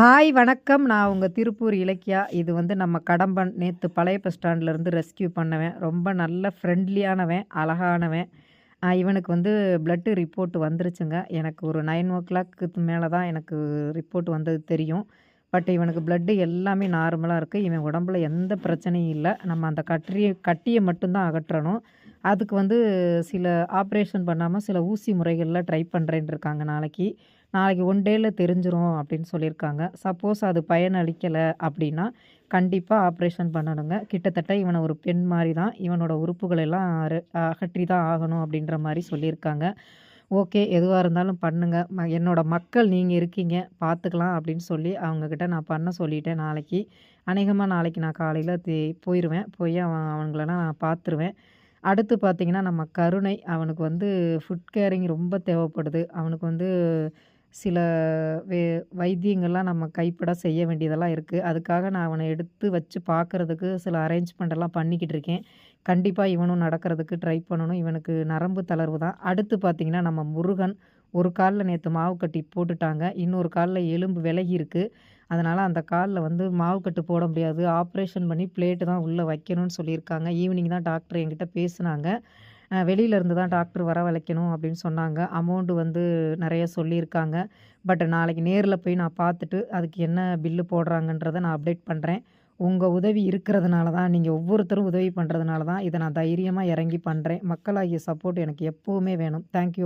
Hi வணக்கம். நான் உங்கள் திருப்பூர் இலக்கியா. இது வந்து நம்ம கடம்பன் நேற்று பழைய பஸ் ஸ்டாண்ட்லேருந்து ரெஸ்கியூ பண்ணவன். ரொம்ப நல்ல ஃப்ரெண்ட்லியானவன் அழகானவன். இவனுக்கு வந்து பிளட்டு ரிப்போர்ட் வந்துருச்சுங்க. எனக்கு ஒரு நைன் ஓ கிளாக்கு மேலே தான் எனக்கு ரிப்போர்ட் வந்தது தெரியும். பட் இவனுக்கு பிளட்டு எல்லாமே நார்மலாக இருக்குது இவன் உடம்புல எந்த பிரச்சனையும் இல்லை. நம்ம அந்த கட்டியை கட்டியை மட்டும்தான் அகற்றணும். அதுக்கு வந்து சில ஆப்ரேஷன் பண்ணாமல் சில ஊசி முறைகளில் ட்ரை பண்ணுறேன்னு இருக்காங்க நாளைக்கு. நாளைக்கு ஒன் டேயில் தெரிஞ்சிரும் அப்படின்னு சொல்லியிருக்காங்க. சப்போஸ் அது பயனளிக்கலை அப்படின்னா கண்டிப்பாக ஆப்ரேஷன் பண்ணணுங்க. கிட்டத்தட்ட இவனை ஒரு பெண் மாதிரி தான் இவனோட உறுப்புகளெல்லாம் அறு- அகற்றி தான் ஆகணும் அப்படின்ற மாதிரி சொல்லியிருக்காங்க. ஓகே எதுவாக இருந்தாலும் பண்ணுங்க. ம என்னோடய மக்கள் நீங்கள் இருக்கீங்க பார்த்துக்கலாம் அப்படின்னு சொல்லி அவங்கக்கிட்ட நான் பண்ண சொல்லிட்டேன் நாளைக்கு. அநேகமாக நாளைக்கு நான் காலையில் தே போயிடுவேன் போய் அவன் அவங்களெல்லாம் நான் பார்த்துருவேன் அடுத்து பார்த்திங்கன்னா நம்ம கருணை அவனுக்கு வந்து ஃபுட் கேரிங் ரொம்ப தேவைப்படுது. அவனுக்கு வந்து சில வே வைத்தியங்கள்லாம் நம்ம கைப்பட செய்ய வேண்டியதெல்லாம் இருக்குது அதுக்காக நான் அவனை எடுத்து வச்சு பார்க்குறதுக்கு சில அரேஞ்ச்மெண்ட்டெல்லாம் பண்ணிக்கிட்டு இருக்கேன். கண்டிப்பாக இவனும் நடக்கிறதுக்கு ட்ரை பண்ணணும். இவனுக்கு நரம்பு தளர்வு தான். அடுத்து பார்த்திங்கன்னா நம்ம முருகன் ஒரு காலில் நேற்று மாவு கட்டி போட்டுட்டாங்க. இன்னொரு காலில் எலும்பு விலகி இருக்குது அதனால் அந்த காலில் வந்து மாவு கட்டு போட முடியாது. ஆப்ரேஷன் பண்ணி பிளேட்டு தான் உள்ளே வைக்கணும்னு சொல்லியிருக்காங்க. ஈவினிங் தான் டாக்டர் என்கிட்ட பேசுனாங்க. வெளியிலேருந்து வெளியில இருந்து தான் டாக்டர் வரவழைக்கணும் அப்படின்னு சொன்னாங்க. அமௌண்ட்டு வந்து நிறைய சொல்லியிருக்காங்க. பட் நாளைக்கு நேரில் போய் நான் பார்த்துட்டு அதுக்கு என்ன பில்லு போடுறாங்கன்றதை நான் அப்டேட் பண்ணுறேன் உங்கள் உதவி இருக்கிறதுனால தான் நீங்கள் ஒவ்வொருத்தரும் உதவி பண்ணுறதுனால தான் இதை நான் தைரியமாக இறங்கி பண்ணுறேன் மக்களாகிய சப்போர்ட் எனக்கு எப்போவுமே வேணும். தேங்க்யூ